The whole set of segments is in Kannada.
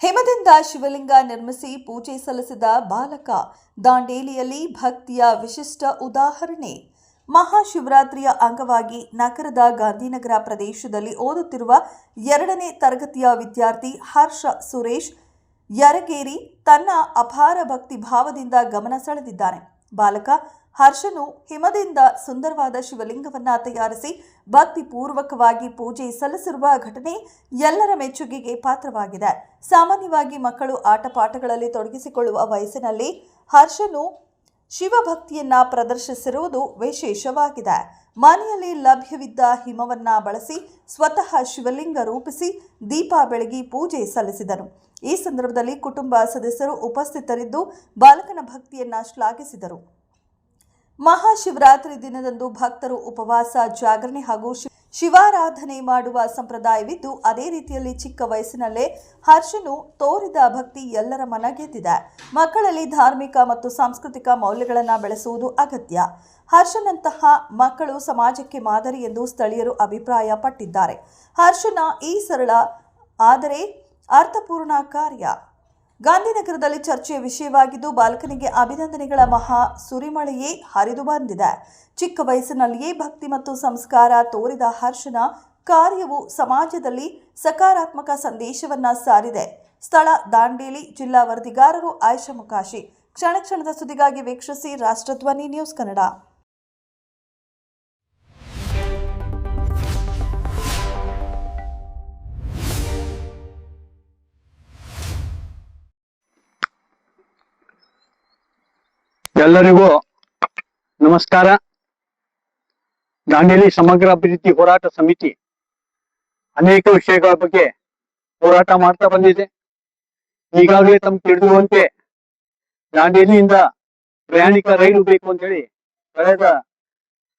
ಹಿಮದಿಂದ ಶಿವಲಿಂಗ ನಿರ್ಮಿಸಿ ಪೂಜೆ ಸಲ್ಲಿಸಿದ ಬಾಲಕ, ದಾಂಡೇಲಿಯಲ್ಲಿ ಭಕ್ತಿಯ ವಿಶಿಷ್ಟ ಉದಾಹರಣೆ. ಮಹಾಶಿವರಾತ್ರಿಯ ಅಂಗವಾಗಿ ನಗರದ ಗಾಂಧಿನಗರ ಪ್ರದೇಶದಲ್ಲಿ ಓದುತ್ತಿರುವ ಎರಡನೇ ತರಗತಿಯ ವಿದ್ಯಾರ್ಥಿ ಹರ್ಷ ಸುರೇಶ್, ಯರಗೇರಿ ತನ್ನ ಅಪಾರ ಭಕ್ತಿ ಭಾವದಿಂದ ಗಮನ ಸೆಳೆದಿದ್ದಾನೆ. ಬಾಲಕ ಹರ್ಷನು ಹಿಮದಿಂದ ಸುಂದರವಾದ ಶಿವಲಿಂಗವನ್ನು ತಯಾರಿಸಿ ಭಕ್ತಿಪೂರ್ವಕವಾಗಿ ಪೂಜೆ ಸಲ್ಲಿಸಿರುವ ಘಟನೆ ಎಲ್ಲರ ಮೆಚ್ಚುಗೆಗೆ ಪಾತ್ರವಾಗಿದೆ. ಸಾಮಾನ್ಯವಾಗಿ ಮಕ್ಕಳು ಆಟಪಾಠಗಳಲ್ಲಿ ತೊಡಗಿಸಿಕೊಳ್ಳುವ ವಯಸ್ಸಿನಲ್ಲಿ ಹರ್ಷನು ಶಿವಭಕ್ತಿಯನ್ನ ಪ್ರದರ್ಶಿಸಿರುವುದು ವಿಶೇಷವಾಗಿದೆ. ಮನೆಯಲ್ಲಿ ಲಭ್ಯವಿದ್ದ ಹಿಮವನ್ನ ಬಳಸಿ ಸ್ವತಃ ಶಿವಲಿಂಗ ರೂಪಿಸಿ ದೀಪ ಬೆಳಗಿ ಪೂಜೆ ಸಲ್ಲಿಸಿದರು. ಈ ಸಂದರ್ಭದಲ್ಲಿ ಕುಟುಂಬ ಸದಸ್ಯರು ಉಪಸ್ಥಿತರಿದ್ದು ಬಾಲಕನ ಭಕ್ತಿಯನ್ನ ಶ್ಲಾಘಿಸಿದರು. ಮಹಾಶಿವರಾತ್ರಿ ದಿನದಂದು ಭಕ್ತರು ಉಪವಾಸ, ಜಾಗರಣೆ ಹಾಗೂ ಶಿವಾರಾಧನೆ ಮಾಡುವ ಸಂಪ್ರದಾಯವಿದ್ದು, ಅದೇ ರೀತಿಯಲ್ಲಿ ಚಿಕ್ಕ ವಯಸ್ಸಿನಲ್ಲೇ ಹರ್ಷನು ತೋರಿದ ಭಕ್ತಿ ಎಲ್ಲರ ಮನ ಗೆದ್ದಿದೆ ಮಕ್ಕಳಲ್ಲಿ ಧಾರ್ಮಿಕ ಮತ್ತು ಸಾಂಸ್ಕೃತಿಕ ಮೌಲ್ಯಗಳನ್ನು ಬೆಳೆಸುವುದು ಅಗತ್ಯ. ಹರ್ಷನಂತಹ ಮಕ್ಕಳು ಸಮಾಜಕ್ಕೆ ಮಾದರಿ ಎಂದು ಸ್ಥಳೀಯರು ಅಭಿಪ್ರಾಯ ಪಟ್ಟಿದ್ದಾರೆ ಹರ್ಷನ ಈ ಸರಳ ಆದರೆ ಅರ್ಥಪೂರ್ಣ ಕಾರ್ಯ ಗಾಂಧಿನಗರದಲ್ಲಿ ಚರ್ಚೆಯ ವಿಷಯವಾಗಿದ್ದು, ಬಾಲಕನಿಗೆ ಅಭಿನಂದನೆಗಳ ಮಹಾ ಸುರಿಮಳೆಯೇ ಹರಿದು ಬಂದಿದೆ. ಚಿಕ್ಕ ವಯಸ್ಸಿನಲ್ಲಿಯೇ ಭಕ್ತಿ ಮತ್ತು ಸಂಸ್ಕಾರ ತೋರಿದ ಹರ್ಷನ ಕಾರ್ಯವು ಸಮಾಜದಲ್ಲಿ ಸಕಾರಾತ್ಮಕ ಸಂದೇಶವನ್ನ ಸಾರಿದೆ. ಸ್ಥಳ ದಾಂಡೇಲಿ ಜಿಲ್ಲಾ ವರದಿಗಾರರು ಆಯಶ ಮುಕಾಶಿ. ಕ್ಷಣ ಕ್ಷಣದ ಸುದ್ದಿಗಾಗಿ ವೀಕ್ಷಿಸಿ ರಾಷ್ಟ್ರಧ್ವನಿ ನ್ಯೂಸ್ ಕನ್ನಡ. ಎಲ್ಲರಿಗೂ ನಮಸ್ಕಾರ. ದಾಂಡೇಲಿ ಸಮಗ್ರ ಅಭಿವೃದ್ಧಿ ಹೋರಾಟ ಸಮಿತಿ ಅನೇಕ ವಿಷಯಗಳ ಬಗ್ಗೆ ಹೋರಾಟ ಮಾಡ್ತಾ ಬಂದಿದೆ. ಈಗಾಗಲೇ ತಮ್ಗೆ ತಿಳಿದಿರುವಂತೆ ದಾಂಡೇಲಿಯಿಂದ ಪ್ರಯಾಣಿಕ ರೈಲು ಬೇಕು ಅಂತ ಹೇಳಿ ಕಳೆದ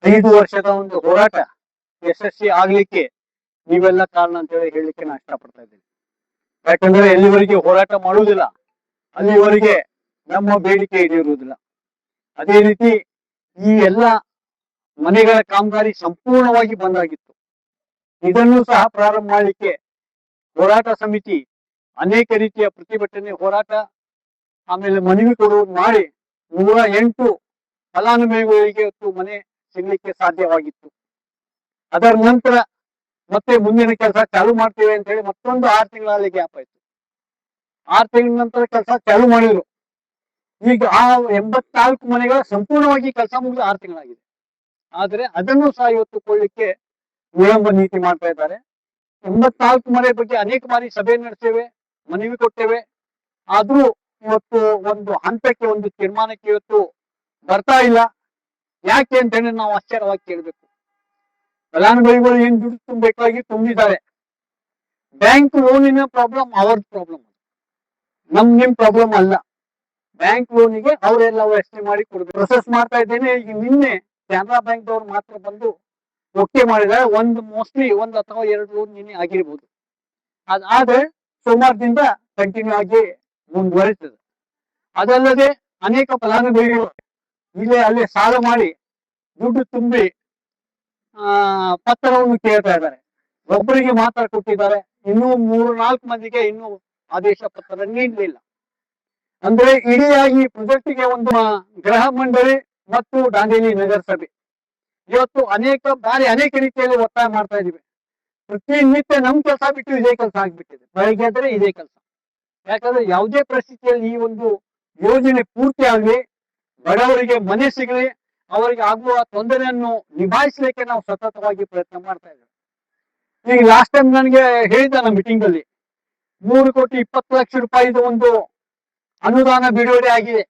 ಐದು ವರ್ಷದ ಒಂದು ಹೋರಾಟ ಯಶಸ್ವಿ ಆಗ್ಲಿಕ್ಕೆ ನೀವೆಲ್ಲ ಕಾರಣ ಅಂತ ಹೇಳಿ ಹೇಳಲಿಕ್ಕೆ ನಾನು ಇಷ್ಟಪಡ್ತಾ ಇದ್ದೀನಿ. ಯಾಕಂದ್ರೆ ಎಲ್ಲಿವರೆಗೆ ಹೋರಾಟ ಮಾಡುವುದಿಲ್ಲ, ಅಲ್ಲಿವರೆಗೆ ನಮ್ಮ ಬೇಡಿಕೆ ಈಡೇರುವುದಿಲ್ಲ. ಅದೇ ರೀತಿ ಈ ಎಲ್ಲ ಮನೆಗಳ ಕಾಮಗಾರಿ ಸಂಪೂರ್ಣವಾಗಿ ಬಂದಾಗಿತ್ತು ಇದನ್ನು ಸಹ ಪ್ರಾರಂಭ ಮಾಡಲಿಕ್ಕೆ ಹೋರಾಟ ಸಮಿತಿ ಅನೇಕ ರೀತಿಯ ಪ್ರತಿಭಟನೆ, ಹೋರಾಟ, ಆಮೇಲೆ ಮನವಿ ಕೊಡುವುದು ಮಾಡಿ ನೂರ ಎಂಟು ಫಲಾನುಭವಿಗಳಿಗೆ ಇವತ್ತು ಮನೆ ಸಿಗ್ಲಿಕ್ಕೆ ಸಾಧ್ಯವಾಗಿತ್ತು. ಅದರ ನಂತರ ಮತ್ತೆ ಮುಂದಿನ ಕೆಲಸ ಚಾಲು ಮಾಡ್ತೇವೆ ಅಂತ ಹೇಳಿ ಮತ್ತೊಂದು ಆರು ತಿಂಗಳಲ್ಲಿ ಗ್ಯಾಪ್ ಆಯ್ತು. ಆರು ತಿಂಗಳ ನಂತರ ಕೆಲಸ ಚಾಲು ಮಾಡಿದ್ರು. ಈಗ ಆ ಎಂಬತ್ನಾಲ್ಕು ಮನೆಗಳ ಸಂಪೂರ್ಣವಾಗಿ ಕೆಲಸ ಮುಗಿದು ಆರು ತಿಂಗಳಾಗಿದೆ. ಆದ್ರೆ ಅದನ್ನು ಸಹ ಇವತ್ತು ಕೊಳ್ಳಿಕ್ಕೆ ವಿಳಂಬ ನೀತಿ ಮಾಡ್ತಾ ಇದ್ದಾರೆ. ಎಂಬತ್ನಾಲ್ಕು ಮನೆ ಬಗ್ಗೆ ಅನೇಕ ಬಾರಿ ಸಭೆ ನಡೆಸೇವೆ, ಮನವಿ ಕೊಟ್ಟೇವೆ. ಆದ್ರೂ ಇವತ್ತು ಒಂದು ಹಂತಕ್ಕೆ ಒಂದು ತೀರ್ಮಾನಕ್ಕೆ ಇವತ್ತು ಬರ್ತಾ ಇಲ್ಲ. ಯಾಕೆ ಅಂತ ಹೇಳಿ ನಾವು ಆಶ್ಚರ್ಯವಾಗಿ ಕೇಳಬೇಕು. ಫಲಾನುಭವಿಗಳು ಏನ್ ದುಡ್ಡು ತುಂಬಬೇಕಾಗಿ ತುಂಬಿದ್ದಾರೆ. ಬ್ಯಾಂಕ್ ಲೋನಿನ ಪ್ರಾಬ್ಲಮ್ ಅವ್ರದ್ದು ಪ್ರಾಬ್ಲಮ್ ನಮ್, ನಿಮ್ ಪ್ರಾಬ್ಲಮ್ ಅಲ್ಲ. ಬ್ಯಾಂಕ್ ಲೋನಿಗೆ ಅವರೆಲ್ಲ ವ್ಯವಸ್ಥೆ ಮಾಡಿ ಕೊಡ್ಬೇಕು ಪ್ರೊಸೆಸ್ ಮಾಡ್ತಾ ಇದ್ದೇನೆ. ಈಗ ನಿನ್ನೆ ಕೆನರಾ ಬ್ಯಾಂಕ್ ದವ್ರು ಮಾತ್ರ ಬಂದು ಓಕೆ ಮಾಡಿದ್ದಾರೆ ಒಂದು ಮೋಸ್ಟ್ಲಿ ಒಂದ್ ಅಥವಾ ಎರಡು ಲೋನ್ ನಿನ್ನೆ ಆಗಿರ್ಬೋದು. ಅದಾದ್ರೆ ಸೋಮವಾರದಿಂದ ಕಂಟಿನ್ಯೂ ಆಗಿ ಮುಂದುವರಿತದೆ. ಅದಲ್ಲದೆ ಅನೇಕ ಫಲಾನುಭವಿಗಳು ಇಲ್ಲೇ ಅಲ್ಲೇ ಸಾಲ ಮಾಡಿ ದುಡ್ಡು ತುಂಬಿ, ಆ, ಪತ್ರವನ್ನು ಕೇಳ್ತಾ ಇದ್ದಾರೆ. ಒಬ್ಬರಿಗೆ ಮಾತ್ರ ಕೊಟ್ಟಿದ್ದಾರೆ. ಇನ್ನೂ ಮೂರು ನಾಲ್ಕು ಮಂದಿಗೆ ಇನ್ನೂ ಆದೇಶ ಪತ್ರ ನೀಡಲಿಲ್ಲ. ಅಂದ್ರೆ ಇಡಿಯಾಗಿ ಪ್ರಾಜೆಕ್ಟ್ಗೆ ಒಂದು ಗೃಹ ಮಂಡಳಿ ಮತ್ತು ದಾಂಡೇಲಿ ನಗರಸಭೆ ಇವತ್ತು ಅನೇಕ ಬಾರಿ ಅನೇಕ ರೀತಿಯಲ್ಲಿ ಒತ್ತಾಯ ಮಾಡ್ತಾ ಇದೀವಿ ಪ್ರತಿನಿತ್ಯ ನಮ್ ಕೆಲಸ ಬಿಟ್ಟು ಇದೇ ಕೆಲಸ ಆಗ್ಬಿಟ್ಟಿದೆ. ಬೆಳಗ್ಗೆ ಆದ್ರೆ ಇದೇ ಕೆಲಸ. ಯಾಕಂದ್ರೆ ಯಾವುದೇ ಪರಿಸ್ಥಿತಿಯಲ್ಲಿ ಈ ಒಂದು ಯೋಜನೆ ಪೂರ್ತಿ ಆಗಲಿ, ಬಡವರಿಗೆ ಮನೆ ಸಿಗಲಿ, ಅವರಿಗೆ ಆಗುವ ತೊಂದರೆಯನ್ನು ನಿಭಾಯಿಸಲಿಕ್ಕೆ ನಾವು ಸತತವಾಗಿ ಪ್ರಯತ್ನ ಮಾಡ್ತಾ ಇದ್ದೇವೆ. ಈಗ ಲಾಸ್ಟ್ ಟೈಮ್ ನನಗೆ ಹೇಳಿದ್ದ ನಮ್ಮ ಮೀಟಿಂಗ್ ಅಲ್ಲಿ, ಮೂರು ಕೋಟಿ ಇಪ್ಪತ್ತು ಲಕ್ಷ ರೂಪಾಯಿದು ಒಂದು ಅನುದಾನ ಬಿಡುಗಡೆ ಆಗಿದೆ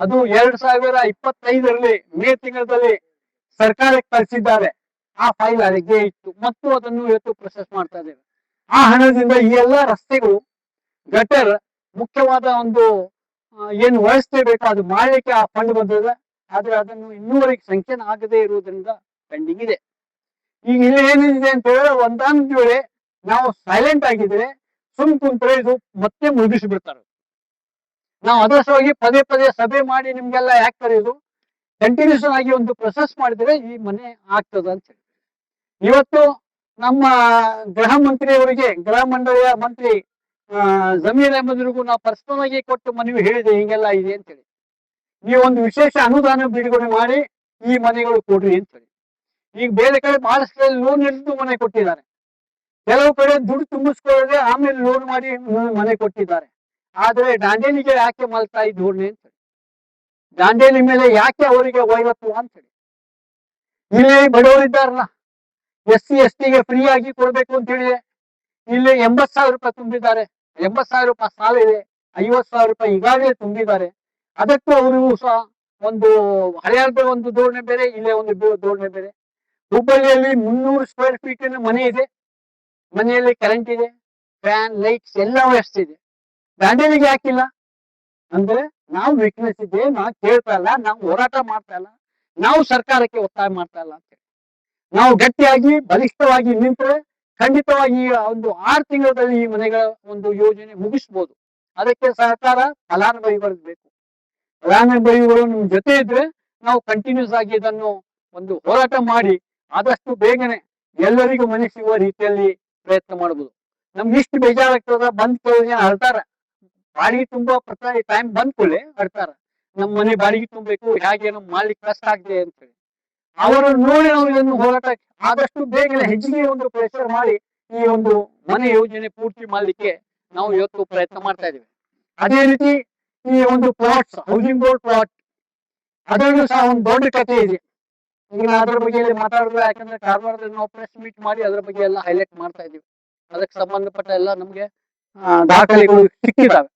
ಅದು ಎರಡ್ ಸಾವಿರ ಇಪ್ಪತ್ತೈದರಲ್ಲಿ ಮೇ ತಿಂಗಳಲ್ಲಿ ಸರ್ಕಾರಕ್ಕೆ ಕಳಿಸಿದ್ದಾರೆ. ಆ ಫೈಲ್ ಅಲ್ಲಿಗೆ ಇತ್ತು. ಮತ್ತು ಅದನ್ನು ಇವತ್ತು ಪ್ರೊಸೆಸ್ ಮಾಡ್ತಾ ಇದ್ದೇವೆ. ಆ ಹಣದಿಂದ ಈ ಎಲ್ಲಾ ರಸ್ತೆಗಳು ಗಟರ್ ಮುಖ್ಯವಾದ ಒಂದು ಏನು ವ್ಯವಸ್ಥೆ ಬೇಕೋ ಅದು ಮಾಡಲಿಕ್ಕೆ ಆ ಫಂಡ್ ಬಂದಿದೆ. ಆದ್ರೆ ಅದನ್ನು ಇನ್ನೂವರೆಗೆ ಸಂಖ್ಯೆನ ಆಗದೇ ಇರುವುದರಿಂದ ಪೆಂಡಿಂಗ್ ಇದೆ. ಈಗ ಇಲ್ಲಿ ಏನಿದೆ ಅಂತ ಹೇಳಿದ್ರೆ ಒಂದೊಂದು ವೇಳೆ ನಾವು ಸೈಲೆಂಟ್ ಆಗಿದ್ರೆ ಸುಮ್ ಕುಂತ್ರೆ ಇದು ಮತ್ತೆ ಮುಗಿಸಿಬಿಡ್ತಾರೆ. ನಾವು ಅದರ ಪದೇ ಪದೇ ಸಭೆ ಮಾಡಿ ನಿಮ್ಗೆಲ್ಲ ಯಾಕೆ ಕರೆಯೋದು? ಕಂಟಿನ್ಯೂಸ್ ಆಗಿ ಒಂದು ಪ್ರೊಸೆಸ್ ಮಾಡಿದ್ರೆ ಈ ಮನೆ ಆಗ್ತದ ಅಂತ ಹೇಳಿ. ಇವತ್ತು ನಮ್ಮ ಗೃಹ ಮಂತ್ರಿಯವರಿಗೆ, ಗೃಹ ಮಂಡಳಿಯ ಮಂತ್ರಿ ಜಮೀರ್ ಅಹಮದ್ರಿಗೂ ನಾವು ಪರ್ಸನಲ್ ಆಗಿ ಕೊಟ್ಟು ಮನವಿ ಹೇಳಿದೆ, ಹಿಂಗೆಲ್ಲ ಇದೆ ಅಂತ ಹೇಳಿ. ನೀವು ಒಂದು ವಿಶೇಷ ಅನುದಾನ ಬಿಡುಗಡೆ ಮಾಡಿ ಈ ಮನೆಗಳು ಕೊಡ್ರಿ ಅಂತೇಳಿ ಈಗ ಬೇರೆ ಕಡೆ ಬಹಳಷ್ಟು ಲೋನ್ ಹಿಡಿದು ಮನೆ ಕೊಟ್ಟಿದ್ದಾರೆ. ಕೆಲವು ಕಡೆ ದುಡ್ಡು ತುಂಬಿಸ್ಕೊಳ್ಳದೆ ಆಮೇಲೆ ಲೋನ್ ಮಾಡಿ ಮನೆ ಕೊಟ್ಟಿದ್ದಾರೆ. ಆದ್ರೆ ದಾಂಡೇಲಿಗೆ ಯಾಕೆ ಮಲ್ತಾ ಈ ಅಂತ ದಾಂಡೇಲಿ ಮೇಲೆ ಯಾಕೆ ಅವರಿಗೆ ವೈವತ್ತು ಅಂತೇಳಿ ಇಲ್ಲಿ ಬಡವರಿದ್ದಾರಲ್ಲ ಎಸ್ ಸಿ, ಎಸ್ ಟಿಗೆ ಫ್ರೀ ಆಗಿ ಕೊಡ್ಬೇಕು ಅಂತ ಹೇಳಿದೆ ಇಲ್ಲಿ ಎಂಬತ್ ಸಾವಿರ ರೂಪಾಯಿ ತುಂಬಿದ್ದಾರೆ. ಎಂಬತ್ ಸಾವಿರ ರೂಪಾಯಿ ಸಾಲ ಇದೆ ಐವತ್ ಸಾವಿರ ರೂಪಾಯಿ ಈಗಾಗಲೇ ತುಂಬಿದ್ದಾರೆ. ಅದಕ್ಕೂ ಅವರಿಗೂ ಸಹ ಒಂದು ಹರಿಯಾಣದ ಒಂದು ಧೋರಣೆ ಬೇರೆ, ಇಲ್ಲೇ ಒಂದು ಧೋರಣೆ ಬೇರೆ. ಹುಬ್ಬಳ್ಳಿಯಲ್ಲಿ ಮುನ್ನೂರು ಸ್ಕ್ವೇರ್ ಫೀಟ್ ಮನೆ ಇದೆ. ಮನೆಯಲ್ಲಿ ಕರೆಂಟ್ ಇದೆ ಫ್ಯಾನ್ ಲೈಟ್ಸ್ ಎಲ್ಲ ವ್ಯವಸ್ಥೆ ಇದೆ. ದಾಂಡೇಲಿಗೆ ಯಾಕಿಲ್ಲ? ಅಂದ್ರೆ ನಾವು ವೀಕ್ನೆಸ್ ಇದೆ ನಾವು ಕೇಳ್ತಾ ಇಲ್ಲ, ನಾವು ಹೋರಾಟ ಮಾಡ್ತಾ ಇಲ್ಲ, ನಾವು ಸರ್ಕಾರಕ್ಕೆ ಒತ್ತಾಯ ಮಾಡ್ತಾ ಇಲ್ಲ ಅಂತ ನಾವು ಗಟ್ಟಿಯಾಗಿ, ಬಲಿಷ್ಠವಾಗಿ ನಿಂತ್ರೆ ಖಂಡಿತವಾಗಿ ಒಂದು ಆರು ತಿಂಗಳಲ್ಲಿ ಈ ಮನೆಗಳ ಒಂದು ಯೋಜನೆ ಮುಗಿಸ್ಬೋದು. ಅದಕ್ಕೆ ಸಹಕಾರ ಫಲಾನುಭವಿಗಳು ಬೇಕು ಫಲಾನುಭವಿಗಳು ನಿಮ್ ಜೊತೆ ಇದ್ರೆ ನಾವು ಕಂಟಿನ್ಯೂಸ್ ಆಗಿ ಇದನ್ನು ಒಂದು ಹೋರಾಟ ಮಾಡಿ ಆದಷ್ಟು ಬೇಗನೆ ಎಲ್ಲರಿಗೂ ಮನೆ ಸಿಗುವ ರೀತಿಯಲ್ಲಿ ಪ್ರಯತ್ನ ಮಾಡಬಹುದು ನಮ್ಗೆ ಇಷ್ಟು ಬೇಜಾರಾಗ್ತದ, ಬಂದ್ ಕೇಳಿದ್ರೆ ಅಳ್ತಾರ. ಬಾಡಿಗೆ ತುಂಬಾ ಪ್ರತಿ ಟೈಮ್ ಬಂದ್ ಕೂಡಲೇ ಬರ್ತಾರ. ನಮ್ಮ ಮನೆ ಬಾಡಿಗೆ ತುಂಬಬೇಕು, ಹೇಗೆ ನಮ್ ಮಾಡ್ಲಿಕ್ಕೆ ಕಷ್ಟ ಆಗಿದೆ ಅಂತ ಹೇಳಿ. ಅವರು ನೋಡಿ ನಾವು ಇದನ್ನು ಹೋರಾಟ ಆದಷ್ಟು ಬೇಗನೆ ಹೆಚ್ಚಿಗೆ ಒಂದು ಪ್ರೆಷರ್ ಮಾಡಿ ಈ ಒಂದು ಮನೆ ಯೋಜನೆ ಪೂರ್ತಿ ಮಾಡಲಿಕ್ಕೆ ನಾವು ಇವತ್ತು ಪ್ರಯತ್ನ ಮಾಡ್ತಾ ಇದೀವಿ ಅದೇ ರೀತಿ ಈ ಒಂದು ಪ್ಲಾಟ್ಸ್ ಹೌಸಿಂಗ್ ಬೋರ್ಡ್ ಪ್ಲಾಟ್ ಅದರಲ್ಲೂ ಸಹ ಒಂದು ದೊಡ್ಡ ಕಥೆ ಇದೆ. ಈಗ ಅದ್ರ ಬಗ್ಗೆ ಮಾತಾಡಿದ್ರೆ ಯಾಕಂದ್ರೆ ಕಾರವಾರದಲ್ಲಿ ನಾವು ಪ್ರೆಸ್ ಮೀಟ್ ಮಾಡಿ ಅದ್ರ ಬಗ್ಗೆ ಎಲ್ಲ ಹೈಲೈಟ್ ಮಾಡ್ತಾ ಇದೀವಿ ಅದಕ್ಕೆ ಸಂಬಂಧಪಟ್ಟ ಎಲ್ಲ ನಮ್ಗೆ ದಾಖಲೆಗಳು ಸಿಕ್ಕಿದಾವೆ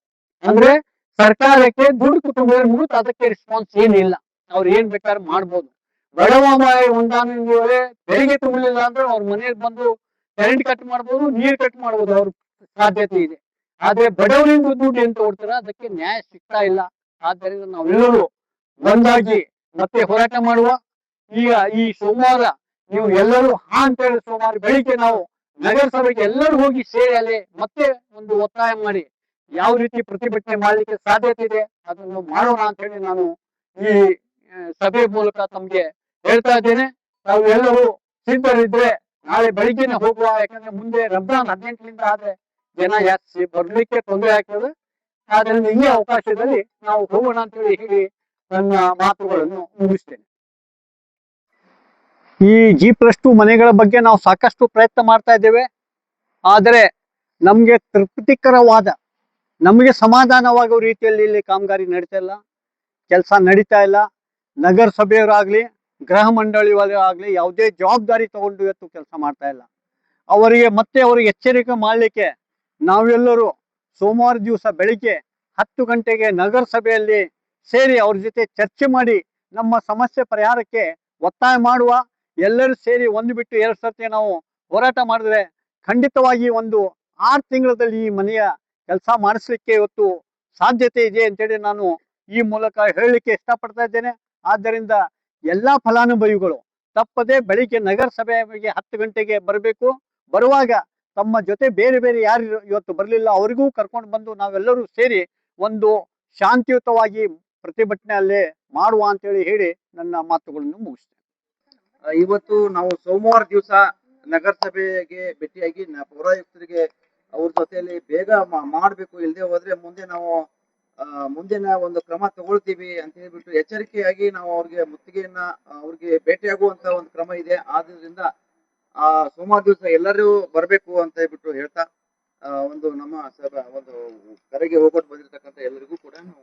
ಅಂದ್ರೆ ಸರ್ಕಾರಕ್ಕೆ ದುಡ್ಡು ಕುಟುಂಬದ ಮುಗಿತು ಅದಕ್ಕೆ ರೆಸ್ಪಾನ್ಸ್ ಏನಿಲ್ಲ. ಅವ್ರು ಏನ್ ಬೇಕಾದ್ರೆ ಮಾಡ್ಬೋದು. ಬಡವ ಹೊಂದಾಣಿಕೆ ತೆರಿಗೆ ತುಂಬಲಿಲ್ಲ ಅಂದ್ರೆ ಅವ್ರ ಮನೆಗೆ ಬಂದು ಕರೆಂಟ್ ಕಟ್ ಮಾಡ್ಬೋದು ನೀರ್ ಕಟ್ ಮಾಡ್ಬೋದು ಅವ್ರ ಸಾಧ್ಯತೆ ಇದೆ. ಆದ್ರೆ ಬಡವರಿಂದ ದುಡ್ಡು ಏನ್ ತಗೊಳ್ತಾರ ಅದಕ್ಕೆ ನ್ಯಾಯ ಸಿಗ್ತಾ ಇಲ್ಲ. ಆದ್ದರಿಂದ ನಾವೆಲ್ಲರೂ ಒಂದಾಗಿ ಮತ್ತೆ ಹೋರಾಟ ಮಾಡುವ. ಈಗ ಈ ಸೋಮವಾರ ನೀವು ಎಲ್ಲರೂ ಹಾ ಅಂತ ಹೇಳಿ ಸೋಮವಾರ ಬೆಳಿಗ್ಗೆ ನಾವು ನಗರಸಭೆಗೆ ಎಲ್ಲರೂ ಹೋಗಿ ಸೇರಿ ಅಲ್ಲಿ ಮತ್ತೆ ಒಂದು ಒತ್ತಾಯ ಮಾಡಿ ಯಾವ ರೀತಿ ಪ್ರತಿಭಟನೆ ಮಾಡಲಿಕ್ಕೆ ಸಾಧ್ಯತೆ ಇದೆ ಅದನ್ನು ಮಾಡೋಣ ಅಂತ ಹೇಳಿ ನಾನು ಈ ಸಭೆ ಮೂಲಕ ತಮ್ಗೆ ಹೇಳ್ತಾ ಇದ್ದೇನೆ. ತಾವು ಎಲ್ಲರೂ ಸಿದ್ಧರಿದ್ರೆ ನಾಳೆ ಬೆಳಿಗ್ಗೆನೆ ಹೋಗುವ, ಯಾಕಂದ್ರೆ ಮುಂದೆ ರಂಜಾನ್ ಹದಿನೆಂಟರಿಂದ ಆದ್ರೆ ಜನ ಜಾಸ್ತಿ ಬರ್ಲಿಕ್ಕೆ ತೊಂದರೆ ಆಗ್ತದೆ. ಆದ್ರಿಂದ ಈ ಅವಕಾಶದಲ್ಲಿ ನಾವು ಹೋಗೋಣ ಅಂತ ಹೇಳಿ ಹೇಳಿ ನನ್ನ ಮಾತುಗಳನ್ನು ಮುಗಿಸ್ತೇನೆ. ಈ ಜಿ ಪ್ಲಸ್ ಟು ಮನೆಗಳ ಬಗ್ಗೆ ನಾವು ಸಾಕಷ್ಟು ಪ್ರಯತ್ನ ಮಾಡ್ತಾ ಇದ್ದೇವೆ. ಆದರೆ ನಮ್ಗೆ ತೃಪ್ತಿಕರವಾದ ನಮಗೆ ಸಮಾಧಾನವಾಗುವ ರೀತಿಯಲ್ಲಿ ಇಲ್ಲಿ ಕಾಮಗಾರಿ ನಡೀತಾ ಇಲ್ಲ. ಕೆಲಸ ನಡೀತಾ ಇಲ್ಲ. ನಗರಸಭೆಯವರಾಗ್ಲಿ, ಗೃಹ ಆಗಲಿ ಯಾವುದೇ ಜವಾಬ್ದಾರಿ ತಗೊಂಡು ಇವತ್ತು ಕೆಲಸ ಮಾಡ್ತಾ ಇಲ್ಲ. ಅವರಿಗೆ ಮತ್ತೆ ಅವರಿಗೆ ಎಚ್ಚರಿಕೆ ಮಾಡಲಿಕ್ಕೆ ನಾವೆಲ್ಲರೂ ಸೋಮವಾರ ದಿವಸ ಬೆಳಿಗ್ಗೆ ಹತ್ತು ಗಂಟೆಗೆ ನಗರಸಭೆಯಲ್ಲಿ ಸೇರಿ ಅವ್ರ ಜೊತೆ ಚರ್ಚೆ ಮಾಡಿ ನಮ್ಮ ಸಮಸ್ಯೆ ಪರಿಹಾರಕ್ಕೆ ಒತ್ತಾಯ ಮಾಡುವ, ಎಲ್ಲರೂ ಸೇರಿ ಒಂದು ಬಿಟ್ಟು ಎರಡು ಸರ್ತಿ ನಾವು ಹೋರಾಟ ಮಾಡಿದ್ರೆ ಖಂಡಿತವಾಗಿ ಒಂದು ಆರು ತಿಂಗಳಲ್ಲಿ ಈ ಮನೆಯ ಕೆಲಸ ಮಾಡಿಸ್ಲಿಕ್ಕೆ ಇವತ್ತು ಸಾಧ್ಯತೆ ಇದೆ ಅಂತೇಳಿ ನಾನು ಈ ಮೂಲಕ ಹೇಳಲಿಕ್ಕೆ ಇಷ್ಟಪಡ್ತಾ ಇದ್ದೇನೆ. ಆದ್ದರಿಂದ ಎಲ್ಲಾ ಫಲಾನುಭವಿಗಳು ತಪ್ಪದೆ ಬೆಳಿಗ್ಗೆ ನಗರಸಭೆಗೆ ಹತ್ತು ಗಂಟೆಗೆ ಬರಬೇಕು. ಬರುವಾಗ ತಮ್ಮ ಜೊತೆ ಬೇರೆ ಬೇರೆ ಯಾರು ಇವತ್ತು ಬರಲಿಲ್ಲ ಅವರಿಗೂ ಕರ್ಕೊಂಡು ಬಂದು ನಾವೆಲ್ಲರೂ ಸೇರಿ ಒಂದು ಶಾಂತಿಯುತವಾಗಿ ಪ್ರತಿಭಟನೆ ಅಲ್ಲೇ ಮಾಡುವ ಅಂತೇಳಿ ಹೇಳಿ ನನ್ನ ಮಾತುಗಳನ್ನು ಮುಗಿಸ್ತೇನೆ. ಇವತ್ತು ನಾವು ಸೋಮವಾರ ದಿವಸ ನಗರಸಭೆಗೆ ಭೇಟಿಯಾಗಿ ಪೌರಾಯುಕ್ತರಿಗೆ ಅವ್ರ ಜೊತೆಯಲ್ಲಿ ಬೇಗ ಮಾಡ್ಬೇಕು, ಇಲ್ದೆ ಹೋದ್ರೆ ಮುಂದೆ ನಾವು ಮುಂದಿನ ಒಂದು ಕ್ರಮ ತಗೊಳ್ತೀವಿ ಅಂತ ಹೇಳ್ಬಿಟ್ಟು ಎಚ್ಚರಿಕೆಯಾಗಿ ನಾವು ಅವ್ರಿಗೆ ಮುತ್ತಿಗೆಯನ್ನ, ಅವ್ರಿಗೆ ಭೇಟಿಯಾಗುವಂತ ಒಂದು ಕ್ರಮ ಇದೆ. ಆದ್ರಿಂದ, ಆ, ಸೋಮವಾರ ದಿವಸ ಎಲ್ಲರೂ ಬರಬೇಕು ಅಂತ ಹೇಳ್ಬಿಟ್ಟು ಹೇಳ್ತಾ ಒಂದು ನಮ್ಮ ಒಂದು ಕರೆಗೆ ಹೋಗೋಟ್ ಬಂದಿರತಕ್ಕಂತ ಎಲ್ಲರಿಗೂ ಕೂಡ ನಾವು